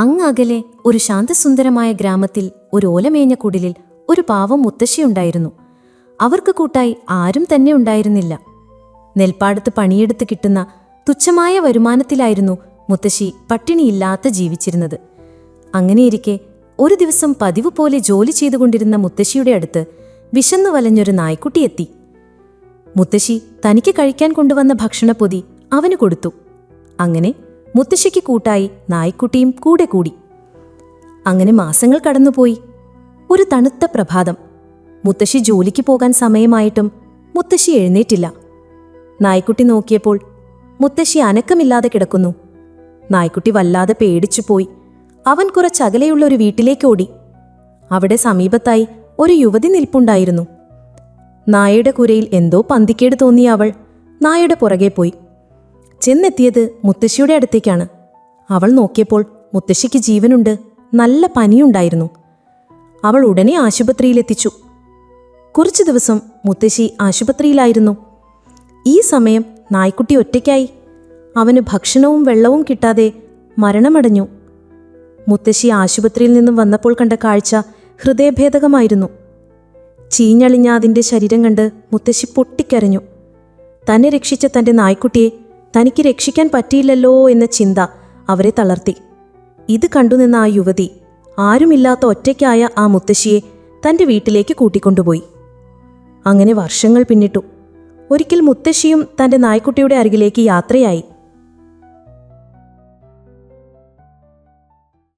അങ്ങകലെ ഒരു ശാന്തസുന്ദരമായ ഗ്രാമത്തിൽ ഒരു ഓലമേഞ്ഞ കുടിലിൽ ഒരു പാവം മുത്തശ്ശിയുണ്ടായിരുന്നു അവർക്ക് കൂട്ടായി ആരും തന്നെ ഉണ്ടായിരുന്നില്ല. നെൽപ്പാടത്ത് പണിയെടുത്ത് കിട്ടുന്ന തുച്ഛമായ വരുമാനത്തിലായിരുന്നു മുത്തശ്ശി പട്ടിണിയില്ലാത്ത ജീവിച്ചിരുന്നത്. അങ്ങനെയിരിക്കെ ഒരു ദിവസം പതിവ് പോലെ ജോലി ചെയ്തുകൊണ്ടിരുന്ന മുത്തശ്ശിയുടെ അടുത്ത് വിശന്നു വലഞ്ഞൊരു നായ്ക്കുട്ടി എത്തി. മുത്തശ്ശി തനിക്ക് കഴിക്കാൻ കൊണ്ടുവന്ന ഭക്ഷണപ്പൊതി അവന് കൊടുത്തു. അങ്ങനെ മുത്തശ്ശിക്ക് കൂട്ടായി നായ്ക്കുട്ടിയും കൂടെ കൂടി. അങ്ങനെ മാസങ്ങൾ കടന്നുപോയി. ഒരു തണുത്ത പ്രഭാതം. മുത്തശ്ശി ജോലിക്ക് പോകാൻ സമയമായിട്ടും മുത്തശ്ശി എഴുന്നേറ്റില്ല. നായ്ക്കുട്ടി നോക്കിയപ്പോൾ മുത്തശ്ശി അനക്കമില്ലാതെ കിടക്കുന്നു. നായ്ക്കുട്ടി വല്ലാതെ പേടിച്ചു പോയി. അവൻ കുറച്ചകലെയുള്ള ഒരു വീട്ടിലേക്ക് ഓടി. അവിടെ സമീപത്തായി ഒരു യുവതി നിൽപ്പുണ്ടായിരുന്നു. നായയുടെ കുരയിൽ എന്തോ പന്തിക്കേട് തോന്നിയ അവൾ നായയുടെ പുറകെ പോയി. ചെന്നെത്തിയത് മുത്തശ്ശിയുടെ അടുത്തേക്കാണ്. അവൾ നോക്കിയപ്പോൾ മുത്തശ്ശിക്ക് ജീവനുണ്ട് നല്ല പനിയുണ്ടായിരുന്നു. അവൾ ഉടനെ ആശുപത്രിയിലെത്തിച്ചു. കുറച്ചു ദിവസം മുത്തശ്ശി ആശുപത്രിയിലായിരുന്നു. ഈ സമയം നായ്ക്കുട്ടി ഒറ്റയ്ക്കായി. അവന് ഭക്ഷണവും വെള്ളവും കിട്ടാതെ മരണമടഞ്ഞു. മുത്തശ്ശി ആശുപത്രിയിൽ നിന്നും വന്നപ്പോൾ കണ്ട കാഴ്ച ഹൃദയഭേദകമായിരുന്നു. ചീഞ്ഞളിഞ്ഞ അതിന്റെ ശരീരം കണ്ട് മുത്തശ്ശി പൊട്ടിക്കരഞ്ഞു. തന്നെ രക്ഷിച്ച തന്റെ നായ്ക്കുട്ടിയെ തനിക്ക് രക്ഷിക്കാൻ പറ്റിയില്ലല്ലോ എന്ന ചിന്ത അവരെ തളർത്തി. ഇത് കണ്ടുനിന്ന ആ യുവതി ആരുമില്ലാത്ത ഒറ്റയ്ക്കായ ആ മുത്തശ്ശിയെ തന്റെ വീട്ടിലേക്ക് കൂട്ടിക്കൊണ്ടുപോയി. അങ്ങനെ വർഷങ്ങൾ പിന്നിട്ടു. ഒരിക്കൽ മുത്തശ്ശിയും തന്റെ നായ്ക്കുട്ടിയുടെ അരികിലേക്ക് യാത്രയായി.